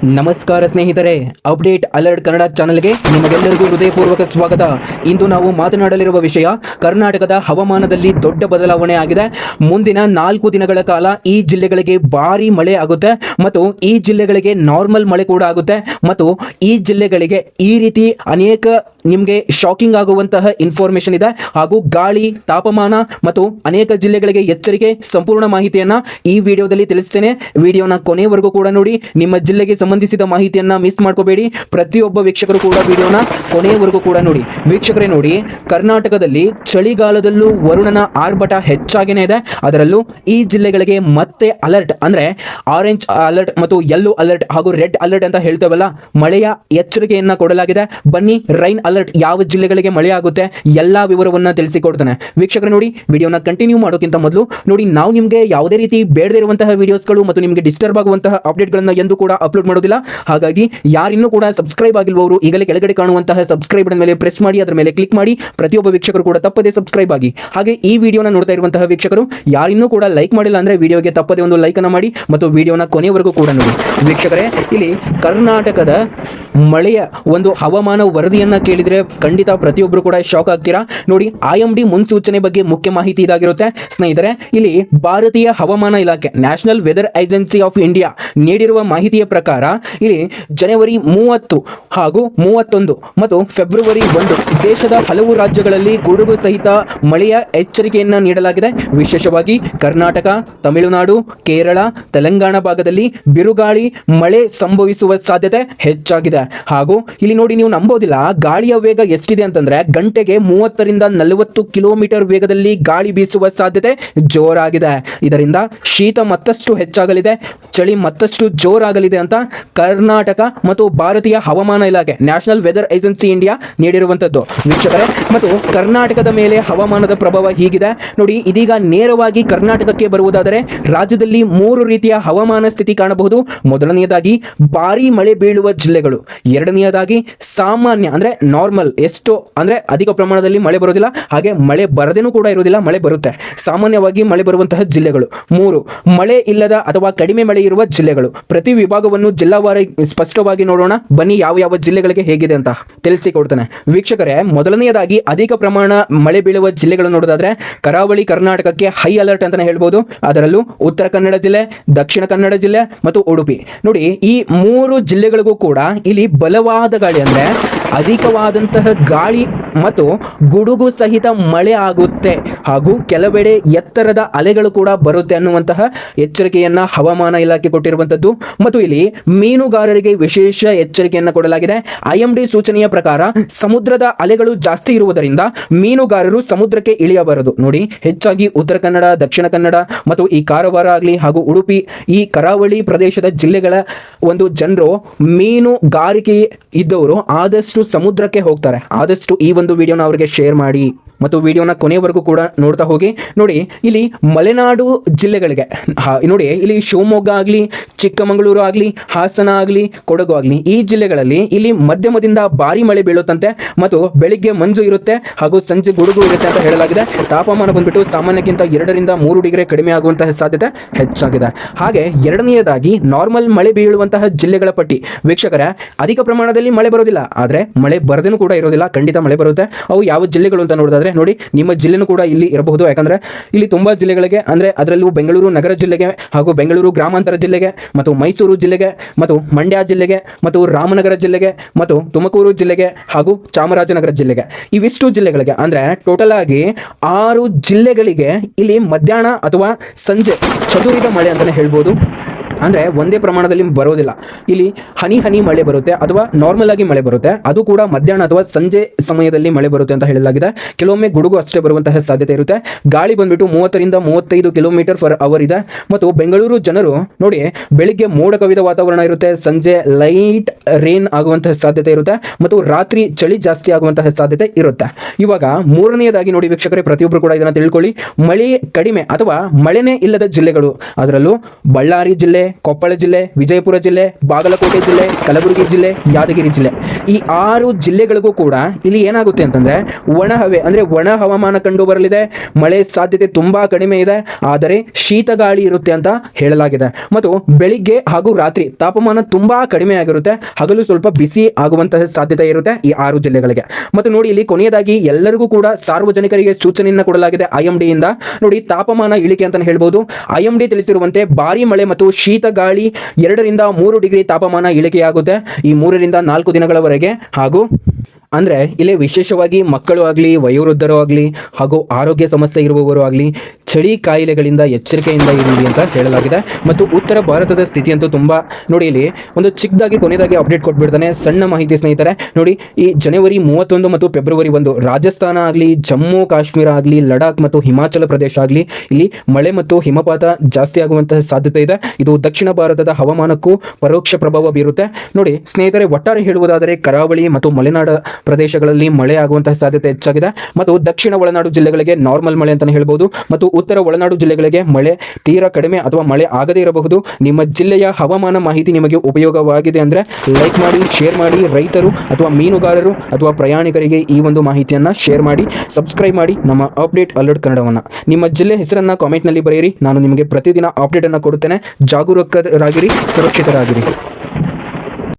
ನಮಸ್ಕಾರ ಸ್ನೇಹಿತರೆ, update alert Kannada ಚಾನೆಲ್ಗೆ ನಿಮಗೆಲ್ಲರಿಗೂ ಹೃದಯಪೂರ್ವಕ ಸ್ವಾಗತ. ಇಂದು ನಾವು ಮಾತನಾಡಲಿರುವ ವಿಷಯ, ಕರ್ನಾಟಕದ ಹವಾಮಾನದಲ್ಲಿ ದೊಡ್ಡ ಬದಲಾವಣೆ ಆಗಿದೆ. ಮುಂದಿನ ನಾಲ್ಕು ದಿನಗಳ ಕಾಲ ಈ ಜಿಲ್ಲೆಗಳಿಗೆ ಭಾರಿ ಮಳೆ ಆಗುತ್ತೆ ಮತ್ತು ಈ ಜಿಲ್ಲೆಗಳಿಗೆ ನಾರ್ಮಲ್ ಮಳೆ ಕೂಡ ಆಗುತ್ತೆ ಮತ್ತು ಈ ಜಿಲ್ಲೆಗಳಿಗೆ ಈ ರೀತಿ ಅನೇಕ ನಿಮಗೆ ಶಾಕಿಂಗ್ ಆಗುವಂತಹ ಇನ್ಫಾರ್ಮೇಷನ್ ಇದೆ ಹಾಗೂ ಗಾಳಿ, ತಾಪಮಾನ ಮತ್ತು ಅನೇಕ ಜಿಲ್ಲೆಗಳಿಗೆ ಎಚ್ಚರಿಕೆ, ಸಂಪೂರ್ಣ ಮಾಹಿತಿಯನ್ನು ಈ ವಿಡಿಯೋದಲ್ಲಿ ತಿಳಿಸ್ತೇನೆ. ವಿಡಿಯೋನ ಕೊನೆಯವರೆಗೂ ಕೂಡ ನೋಡಿ. ನಿಮ್ಮ ಜಿಲ್ಲೆಗೆ ಸಂಬಂಧಿಸಿದ ಮಾಹಿತಿಯನ್ನ ಮಿಸ್ ಮಾಡ್ಕೋಬೇಡಿ. ಪ್ರತಿಯೊಬ್ಬ ವೀಕ್ಷಕರು ಕೂಡ ವಿಡಿಯೋನ ಕೊನೆಯವರೆಗೂ ಕೂಡ ನೋಡಿ. ವೀಕ್ಷಕರೇ ನೋಡಿ, ಕರ್ನಾಟಕದಲ್ಲಿ ಚಳಿಗಾಲದಲ್ಲೂ ವರುಣನ ಆರ್ಭಟ ಹೆಚ್ಚಾಗಿನೇ ಇದೆ. ಅದರಲ್ಲೂ ಈ ಜಿಲ್ಲೆಗಳಿಗೆ ಮತ್ತೆ ಅಲರ್ಟ್ ಅಂದ್ರೆ ಆರೆಂಜ್ ಅಲರ್ಟ್ ಮತ್ತು ಯೆಲ್ಲೋ ಅಲರ್ಟ್ ಹಾಗೂ ರೆಡ್ ಅಲರ್ಟ್ ಅಂತ ಹೇಳ್ತೇವಲ್ಲ, ಮಳೆಯ ಎಚ್ಚರಿಕೆಯನ್ನ ಕೊಡಲಾಗಿದೆ. ಬನ್ನಿ ರೈನ್ ಅಲರ್ಟ್ ಯಾವ ಜಿಲ್ಲೆಗಳಿಗೆ ಮಳೆ ಆಗುತ್ತೆ, ಎಲ್ಲಾ ವಿವರವನ್ನ ತಿಳಿಸಿಕೊಡ್ತಾನೆ. ವೀಕ್ಷಕರು ನೋಡಿ, ವಿಡಿಯೋನ ಕಂಟಿನ್ಯೂ ಮಾಡೋಕ್ಕಿಂತ ಮೊದಲು ನೋಡಿ, ನಾವು ನಿಮಗೆ ಯಾವುದೇ ರೀತಿ ಬೇಡದಿರುವಂತಹ ವಿಡಿಯೋಸ್ಗಳು ಮತ್ತು ನಿಮಗೆ ಡಿಸ್ಟರ್ಬ್ ಆಗುವಂತಹ ಅಪ್ಡೇಟ್ಗಳನ್ನ ಎಂದು ಕೂಡ ಅಪ್ಲೋಡ್ ಮಾಡೋದಿಲ್ಲ ಹಾಗಾಗಿ ಯಾರಿನ್ನೂ ಕೂಡ ಸಬ್ಸ್ಕ್ರೈಬ್ ಆಗಿರುವವರು ಈಗಲೇ ಕೆಳಗಡೆ ಕಾಣುವಂತಹ ಸಬ್ಸ್ಕ್ರೈಬ್ ಮೇಲೆ ಪ್ರೆಸ್ ಮಾಡಿ, ಅದರ ಮೇಲೆ ಕ್ಲಿಕ್ ಮಾಡಿ, ಪ್ರತಿಯೊಬ್ಬ ವೀಕ್ಷಕರು ಕೂಡ ತಪ್ಪದೇ ಸಬ್ಸ್ಕ್ರೈಬ್ ಆಗಿ. ಹಾಗೆ ಈ ವಿಡಿಯೋನ ನೋಡ್ತಾ ಇರುವಂತಹ ವೀಕ್ಷಕರು, ಯಾರಿನ್ನೂ ಕೂಡ ಲೈಕ್ ಮಾಡಿಲ್ಲ ಅಂದ್ರೆ ವಿಡಿಯೋಗೆ ತಪ್ಪದೇ ಒಂದು ಲೈಕ್ ಅನ್ನ ಮಾಡಿ ಮತ್ತು ವಿಡಿಯೋನ ಕೊನೆಯವರೆಗೂ ಕೂಡ ನೋಡಿ. ವೀಕ್ಷಕರೇ, ಇಲ್ಲಿ ಕರ್ನಾಟಕದ ಮಳೆಯ ಒಂದು ಹವಾಮಾನ ವರದಿಯನ್ನ ಕೇಳಿದ್ರೆ ಖಂಡಿತ ಪ್ರತಿಯೊಬ್ಬರು ಕೂಡ ಶಾಕ್ ಆಗ್ತೀರಾ? ನೋಡಿ ಐ ಮುನ್ಸೂಚನೆ ಬಗ್ಗೆ ಮುಖ್ಯ ಮಾಹಿತಿ ಇದಾಗಿರುತ್ತೆ. ಸ್ನೇಹಿತರೆ, ಇಲ್ಲಿ ಭಾರತೀಯ ಹವಾಮಾನ ಇಲಾಖೆ national weather agency of India ನೀಡಿರುವ ಮಾಹಿತಿಯ ಪ್ರಕಾರ ಇಲ್ಲಿ ಜನವರಿ ಮೂವತ್ತು ಹಾಗೂ ಮೂವತ್ತೊಂದು ಮತ್ತು ಫೆಬ್ರವರಿ ಒಂದು ದೇಶದ ಹಲವು ರಾಜ್ಯಗಳಲ್ಲಿ ಗುಡುಗು ಸಹಿತ ಮಳೆಯ ಎಚ್ಚರಿಕೆಯನ್ನು ನೀಡಲಾಗಿದೆ. ವಿಶೇಷವಾಗಿ ಕರ್ನಾಟಕ, ತಮಿಳುನಾಡು, ಕೇರಳ, ತೆಲಂಗಾಣ ಭಾಗದಲ್ಲಿ ಬಿರುಗಾಳಿ, ಮಳೆ ಸಂಭವಿಸುವ ಸಾಧ್ಯತೆ ಹೆಚ್ಚಾಗಿದೆ. ಹಾಗೂ ಇಲ್ಲಿ ನೋಡಿ ನೀವು ನಂಬೋದಿಲ್ಲ, ಗಾಳಿಯ ವೇಗ ಎಷ್ಟಿದೆ ಅಂತಂದ್ರೆ ಗಂಟೆಗೆ ಮೂವತ್ತರಿಂದ ನಲವತ್ತು ಕಿಲೋಮೀಟರ್ ವೇಗದಲ್ಲಿ ಗಾಳಿ ಬೀಸುವ ಸಾಧ್ಯತೆ ಜೋರಾಗಿದೆ. ಇದರಿಂದ ಶೀತ ಮತ್ತಷ್ಟು ಹೆಚ್ಚಾಗಲಿದೆ, ಚಳಿ ಮತ್ತಷ್ಟು ಜೋರಾಗಲಿದೆ ಅಂತ ಕರ್ನಾಟಕ ಮತ್ತು ಭಾರತೀಯ ಹವಾಮಾನ ಇಲಾಖೆ ನ್ಯಾಷನಲ್ ವೆದರ್ ಏಜೆನ್ಸಿ ಇಂಡಿಯಾ ನೀಡಿರುವಂಥದ್ದು. ವೀಕ್ಷಕರೇ, ಮತ್ತು ಕರ್ನಾಟಕದ ಮೇಲೆ ಹವಾಮಾನದ ಪ್ರಭಾವ ಹೀಗಿದೆ. ನೋಡಿ, ಇದೀಗ ನೇರವಾಗಿ ಕರ್ನಾಟಕಕ್ಕೆ ಬರುವುದಾದರೆ ರಾಜ್ಯದಲ್ಲಿ ಮೂರು ರೀತಿಯ ಹವಾಮಾನ ಸ್ಥಿತಿ ಕಾಣಬಹುದು. ಮೊದಲನೆಯದಾಗಿ ಭಾರಿ ಮಳೆ ಬೀಳುವ ಜಿಲ್ಲೆಗಳು. ಎರಡನೆಯದಾಗಿ ಸಾಮಾನ್ಯ, ಅಂದ್ರೆ ನಾರ್ಮಲ್ ಎಷ್ಟು, ಅಂದ್ರೆ ಅಧಿಕ ಪ್ರಮಾಣದಲ್ಲಿ ಮಳೆ ಬರೋದಿಲ್ಲ ಹಾಗೆ ಮಳೆ ಬರದೇನೂ ಕೂಡ ಇರುವುದಿಲ್ಲ, ಮಳೆ ಬರುತ್ತೆ. ಸಾಮಾನ್ಯವಾಗಿ ಮಳೆ ಬರುವಂತಹ ಜಿಲ್ಲೆಗಳು. ಮೂರು, ಮಳೆ ಇಲ್ಲದ ಅಥವಾ ಕಡಿಮೆ ಮಳೆ ಇರುವ ಜಿಲ್ಲೆಗಳು. ಪ್ರತಿ ವಿಭಾಗವನ್ನು ಜಿಲ್ಲಾವಾರು ಸ್ಪಷ್ಟವಾಗಿ ನೋಡೋಣ. ಬನ್ನಿ ಯಾವ ಯಾವ ಜಿಲ್ಲೆಗಳಿಗೆ ಹೇಗಿದೆ ಅಂತ ತಿಳಿಸಿಕೊಡ್ತಾನೆ. ವೀಕ್ಷಕರೇ, ಮೊದಲನೆಯದಾಗಿ ಅಧಿಕ ಪ್ರಮಾಣ ಮಳೆ ಬೀಳುವ ಜಿಲ್ಲೆಗಳು ನೋಡೋದಾದ್ರೆ ಕರಾವಳಿ ಕರ್ನಾಟಕಕ್ಕೆ ಹೈ ಅಲರ್ಟ್ ಅಂತಾನೆ ಹೇಳ್ಬೋದು. ಅದರಲ್ಲೂ ಉತ್ತರ ಕನ್ನಡ ಜಿಲ್ಲೆ, ದಕ್ಷಿಣ ಕನ್ನಡ ಜಿಲ್ಲೆ ಮತ್ತು ಉಡುಪಿ. ನೋಡಿ, ಈ ಮೂರು ಜಿಲ್ಲೆಗಳಿಗೂ ಕೂಡ ಇಲ್ಲಿ ಬಲವಾದ ಗಾಳಿ ಅಂದರೆ ಅಧಿಕವಾದಂತಹ ಗಾಳಿ ಮತ್ತು ಗುಡುಗು ಸಹಿತ ಮಳೆ ಆಗುತ್ತೆ. ಹಾಗೂ ಕೆಲವೆಡೆ ಎತ್ತರದ ಅಲೆಗಳು ಕೂಡ ಬರುತ್ತೆ ಅನ್ನುವಂತಹ ಎಚ್ಚರಿಕೆಯನ್ನ ಹವಾಮಾನ ಇಲಾಖೆ ಕೊಟ್ಟಿರುವಂತದ್ದು ಮತ್ತು ಇಲ್ಲಿ ಮೀನುಗಾರರಿಗೆ ವಿಶೇಷ ಎಚ್ಚರಿಕೆಯನ್ನು ಕೊಡಲಾಗಿದೆ. ಐಎಂಡಿ ಸೂಚನೆಯ ಪ್ರಕಾರ ಸಮುದ್ರದ ಅಲೆಗಳು ಜಾಸ್ತಿ ಇರುವುದರಿಂದ ಮೀನುಗಾರರು ಸಮುದ್ರಕ್ಕೆ ಇಳಿಯಬಾರದು. ನೋಡಿ, ಹೆಚ್ಚಾಗಿ ಉತ್ತರ ಕನ್ನಡ, ದಕ್ಷಿಣ ಕನ್ನಡ ಮತ್ತು ಈ ಕಾರವಾರ ಆಗಲಿ ಹಾಗೂ ಉಡುಪಿ, ಈ ಕರಾವಳಿ ಪ್ರದೇಶದ ಜಿಲ್ಲೆಗಳ ಒಂದು ಜನರು ಮೀನುಗಾರಿಕೆ ಇದ್ದವರು ಆದಷ್ಟು ಸಮುದ್ರಕ್ಕೆ ಹೋಗ್ತಾರೆ. ಆದಷ್ಟು ಈ ಒಂದು ವಿಡಿಯೋನ ಅವರಿಗೆ ಶೇರ್ ಮಾಡಿ. ಮತ್ತು ವಿಡಿಯೋನ ಕೊನೆಯವರೆಗೂ ಕೂಡ ನೋಡ್ತಾ ಹೋಗಿ. ನೋಡಿ, ಇಲ್ಲಿ ಮಲೆನಾಡು ಜಿಲ್ಲೆಗಳಿಗೆ ನೋಡಿ, ಇಲ್ಲಿ ಶಿವಮೊಗ್ಗ ಆಗಲಿ, ಚಿಕ್ಕಮಗಳೂರು ಆಗಲಿ, ಹಾಸನ ಆಗಲಿ, ಕೊಡಗು ಆಗಲಿ, ಈ ಜಿಲ್ಲೆಗಳಲ್ಲಿ ಇಲ್ಲಿ ಮಧ್ಯಮದಿಂದ ಭಾರಿ ಮಳೆ ಬೀಳುತ್ತಂತೆ ಮತ್ತು ಬೆಳಿಗ್ಗೆ ಮಂಜು ಇರುತ್ತೆ ಹಾಗೂ ಸಂಜೆ ಗುಡುಗು ಇರುತ್ತೆ ಅಂತ ಹೇಳಲಾಗಿದೆ. ತಾಪಮಾನ ಬಂದ್ಬಿಟ್ಟು ಸಾಮಾನ್ಯಕ್ಕಿಂತ ಎರಡರಿಂದ ಮೂರು ಡಿಗ್ರಿ ಕಡಿಮೆ ಆಗುವಂತಹ ಸಾಧ್ಯತೆ ಹೆಚ್ಚಾಗಿದೆ. ಹಾಗೆ ಎರಡನೆಯದಾಗಿ ನಾರ್ಮಲ್ ಮಳೆ ಬೀಳುವಂತಹ ಜಿಲ್ಲೆಗಳ ಪಟ್ಟಿ. ವೀಕ್ಷಕರೇ, ಅಧಿಕ ಪ್ರಮಾಣದಲ್ಲಿ ಮಳೆ ಬರೋದಿಲ್ಲ ಆದರೆ ಮಳೆ ಬರದೇನು ಕೂಡ ಇರೋದಿಲ್ಲ ಖಂಡಿತ ಮಳೆ ಬರುತ್ತೆ. ಅವು ಯಾವ ಜಿಲ್ಲೆಗಳು ಅಂತ ನೋಡೋದಾದ್ರೆ ನೋಡಿ, ನಿಮ್ಮ ಜಿಲ್ಲೆನೂ ಕೂಡ ಇಲ್ಲಿ ಇರಬಹುದು. ಯಾಕಂದ್ರೆ ಇಲ್ಲಿ ತುಂಬಾ ಜಿಲ್ಲೆಗಳಿಗೆ, ಅಂದ್ರೆ ಅದರಲ್ಲೂ ಬೆಂಗಳೂರು ನಗರ ಜಿಲ್ಲೆಗೆ ಹಾಗೂ ಬೆಂಗಳೂರು ಗ್ರಾಮಾಂತರ ಜಿಲ್ಲೆಗೆ ಮತ್ತು ಮೈಸೂರು ಜಿಲ್ಲೆಗೆ ಮತ್ತು ಮಂಡ್ಯ ಜಿಲ್ಲೆಗೆ ಮತ್ತು ರಾಮನಗರ ಜಿಲ್ಲೆಗೆ ಮತ್ತು ತುಮಕೂರು ಜಿಲ್ಲೆಗೆ ಹಾಗೂ ಚಾಮರಾಜನಗರ ಜಿಲ್ಲೆಗೆ. ಇವಿಷ್ಟು ಜಿಲ್ಲೆಗಳಿಗೆ, ಅಂದ್ರೆ ಟೋಟಲ್ ಆಗಿ ಆರು ಜಿಲ್ಲೆಗಳಿಗೆ ಇಲ್ಲಿ ಮಧ್ಯಾಹ್ನ ಅಥವಾ ಸಂಜೆ ಚದುರಿದ ಮಳೆ ಅಂತಲೇ ಹೇಳ್ಬೋದು. ಅಂದರೆ ಒಂದೇ ಪ್ರಮಾಣದಲ್ಲಿ ಬರೋದಿಲ್ಲ. ಇಲ್ಲಿ ಹನಿ ಹನಿ ಮಳೆ ಬರುತ್ತೆ ಅಥವಾ ನಾರ್ಮಲ್ ಆಗಿ ಮಳೆ ಬರುತ್ತೆ. ಅದು ಕೂಡ ಮಧ್ಯಾಹ್ನ ಅಥವಾ ಸಂಜೆ ಸಮಯದಲ್ಲಿ ಮಳೆ ಬರುತ್ತೆ ಅಂತ ಹೇಳಲಾಗಿದೆ. ಕೆಲವೊಮ್ಮೆ ಗುಡುಗು ಅಷ್ಟೇ ಬರುವಂತಹ ಸಾಧ್ಯತೆ ಇರುತ್ತೆ. ಗಾಳಿ ಬಂದ್ಬಿಟ್ಟು ಮೂವತ್ತರಿಂದ ಮೂವತ್ತೈದು ಕಿಲೋಮೀಟರ್ ಫರ್ ಅವರ್ ಇದೆ. ಮತ್ತು ಬೆಂಗಳೂರು ಜನರು ನೋಡಿ ಬೆಳಿಗ್ಗೆ ಮೋಡ ಕವಿದ ವಾತಾವರಣ ಇರುತ್ತೆ. ಸಂಜೆ ಲೈಟ್ ರೇನ್ ಆಗುವಂತಹ ಸಾಧ್ಯತೆ ಇರುತ್ತೆ. ಮತ್ತು ರಾತ್ರಿ ಚಳಿ ಜಾಸ್ತಿ ಆಗುವಂತಹ ಸಾಧ್ಯತೆ ಇರುತ್ತೆ. ಇವಾಗ ಮೂರನೆಯದಾಗಿ ನೋಡಿ ವೀಕ್ಷಕರೇ ಪ್ರತಿಯೊಬ್ಬರು ಕೂಡ ಇದನ್ನು ತಿಳ್ಕೊಳ್ಳಿ. ಮಳೆ ಕಡಿಮೆ ಅಥವಾ ಮಳೆನೇ ಇಲ್ಲದ ಜಿಲ್ಲೆಗಳು. ಅದರಲ್ಲೂ ಬಳ್ಳಾರಿ ಜಿಲ್ಲೆ ಕೊಪ್ಪಳ ಜಿಲ್ಲೆ, ವಿಜಯಪುರ ಜಿಲ್ಲೆ, ಬಾಗಲಕೋಟೆ ಜಿಲ್ಲೆ, ಕಲಬುರಗಿ ಜಿಲ್ಲೆ, ಯಾದಗಿರಿ ಜಿಲ್ಲೆ. ಈ ಆರು ಜಿಲ್ಲೆಗಳಿಗೂ ಕೂಡ ಇಲ್ಲಿ ಏನಾಗುತ್ತೆ ಅಂತಂದ್ರೆ ಒಣ ಹವೆ, ಅಂದ್ರೆ ಒಣ ಹವಾಮಾನ ಕಂಡು ಬರಲಿದೆ. ಮಳೆ ಸಾಧ್ಯತೆ ತುಂಬಾ ಕಡಿಮೆ ಇದೆ. ಆದರೆ ಶೀತ ಗಾಳಿ ಇರುತ್ತೆ ಅಂತ ಹೇಳಲಾಗಿದೆ. ಮತ್ತು ಬೆಳಿಗ್ಗೆ ಹಾಗೂ ರಾತ್ರಿ ತಾಪಮಾನ ತುಂಬಾ ಕಡಿಮೆ ಆಗಿರುತ್ತೆ. ಹಗಲು ಸ್ವಲ್ಪ ಬಿಸಿ ಆಗುವಂತಹ ಸಾಧ್ಯತೆ ಇರುತ್ತೆ ಈ ಆರು ಜಿಲ್ಲೆಗಳಿಗೆ. ಮತ್ತು ನೋಡಿ ಇಲ್ಲಿ ಕೊನೆಯದಾಗಿ ಎಲ್ಲರಿಗೂ ಕೂಡ ಸಾರ್ವಜನಿಕರಿಗೆ ಸೂಚನೆಯನ್ನು ಕೊಡಲಾಗಿದೆ. ಐಎಂಡಿ ಇಂದ. ನೋಡಿ ತಾಪಮಾನ ಇಳಿಕೆ ಅಂತ ಹೇಳ್ಬೋದು. ಐಎಂಡಿ ತಿಳಿಸಿರುವಂತೆ ಭಾರಿ ಮಳೆ ಮತ್ತು ಶೀತ ಗಾಳಿ ಎರಡರಿಂದ ಮೂರು ಡಿಗ್ರಿ ತಾಪಮಾನ ಇಳಿಕೆಯಾಗುತ್ತೆ ಈ ಮೂರರಿಂದ ನಾಲ್ಕು ದಿನಗಳವರೆಗೆ ಹಾಗೂ ಅಂದರೆ ಇಲ್ಲಿ ವಿಶೇಷವಾಗಿ ಮಕ್ಕಳು ಆಗಲಿ, ವಯೋವೃದ್ಧರು ಆಗಲಿ, ಹಾಗೂ ಆರೋಗ್ಯ ಸಮಸ್ಯೆ ಇರುವವರು ಆಗಲಿ, ಚಳಿ ಕಾಯಿಲೆಗಳಿಂದ ಎಚ್ಚರಿಕೆಯಿಂದ ಇರಲಿ ಅಂತ ಹೇಳಲಾಗಿದೆ. ಮತ್ತು ಉತ್ತರ ಭಾರತದ ಸ್ಥಿತಿಯಂತೂ ತುಂಬ ನೋಡಿ ಇಲ್ಲಿ ಒಂದು ಚಿಕ್ಕದಾಗಿ ಕೊನೆಯದಾಗಿ ಅಪ್ಡೇಟ್ ಕೊಟ್ಬಿಡ್ತಾನೆ. ಸಣ್ಣ ಮಾಹಿತಿ ಸ್ನೇಹಿತರೆ, ನೋಡಿ ಈ ಜನವರಿ ಮೂವತ್ತೊಂದು ಮತ್ತು ಫೆಬ್ರವರಿ ಒಂದು ರಾಜಸ್ಥಾನ ಆಗಲಿ, ಜಮ್ಮು, ಕಾಶ್ಮೀರ ಆಗಲಿ, ಲಡಾಖ್ ಮತ್ತು ಹಿಮಾಚಲ ಪ್ರದೇಶ ಆಗಲಿ, ಇಲ್ಲಿ ಮಳೆ ಮತ್ತು ಹಿಮಪಾತ ಜಾಸ್ತಿ ಆಗುವಂತಹ ಸಾಧ್ಯತೆ ಇದೆ. ಇದು ದಕ್ಷಿಣ ಭಾರತದ ಹವಾಮಾನಕ್ಕೂ ಪರೋಕ್ಷ ಪ್ರಭಾವ ಬೀರುತ್ತೆ. ನೋಡಿ ಸ್ನೇಹಿತರೆ, ಒಟ್ಟಾರೆ ಹೇಳುವುದಾದರೆ ಕರಾವಳಿ ಮತ್ತು ಮಲೆನಾಡ ಪ್ರದೇಶಗಳಲ್ಲಿ ಮಳೆ ಆಗುವಂತಹ ಸಾಧ್ಯತೆ ಹೆಚ್ಚಾಗಿದೆ. ಮತ್ತು ದಕ್ಷಿಣ ಒಳನಾಡು ಜಿಲ್ಲೆಗಳಿಗೆ ನಾರ್ಮಲ್ ಮಳೆ ಅಂತಲೇ ಹೇಳ್ಬೋದು. ಮತ್ತು ಉತ್ತರ ಒಳನಾಡು ಜಿಲ್ಲೆಗಳಿಗೆ ಮಳೆ ತೀರಾ ಕಡಿಮೆ ಅಥವಾ ಮಳೆ ಆಗದೇ ಇರಬಹುದು. ನಿಮ್ಮ ಜಿಲ್ಲೆಯ ಹವಾಮಾನ ಮಾಹಿತಿ ನಿಮಗೆ ಉಪಯೋಗವಾಗಿದೆ ಅಂದರೆ ಲೈಕ್ ಮಾಡಿ ಶೇರ್ ಮಾಡಿ ರೈತರು ಅಥವಾ ಮೀನುಗಾರರು ಅಥವಾ ಪ್ರಯಾಣಿಕರಿಗೆ ಈ ಒಂದು ಮಾಹಿತಿಯನ್ನು ಶೇರ್ ಮಾಡಿ ಸಬ್ಸ್ಕ್ರೈಬ್ ಮಾಡಿ ನಮ್ಮ ಅಪ್ಡೇಟ್ ಅಲರ್ಟ್ ಕನ್ನಡವನ್ನು. ನಿಮ್ಮ ಜಿಲ್ಲೆ ಹೆಸರನ್ನು ಕಾಮೆಂಟ್ನಲ್ಲಿ ಬರೆಯಿರಿ. ನಾನು ನಿಮಗೆ ಪ್ರತಿದಿನ ಅಪ್ಡೇಟನ್ನು ಕೊಡುತ್ತೇನೆ. ಜಾಗರೂಕರಾಗಿರಿ, ಸುರಕ್ಷಿತರಾಗಿರಿ.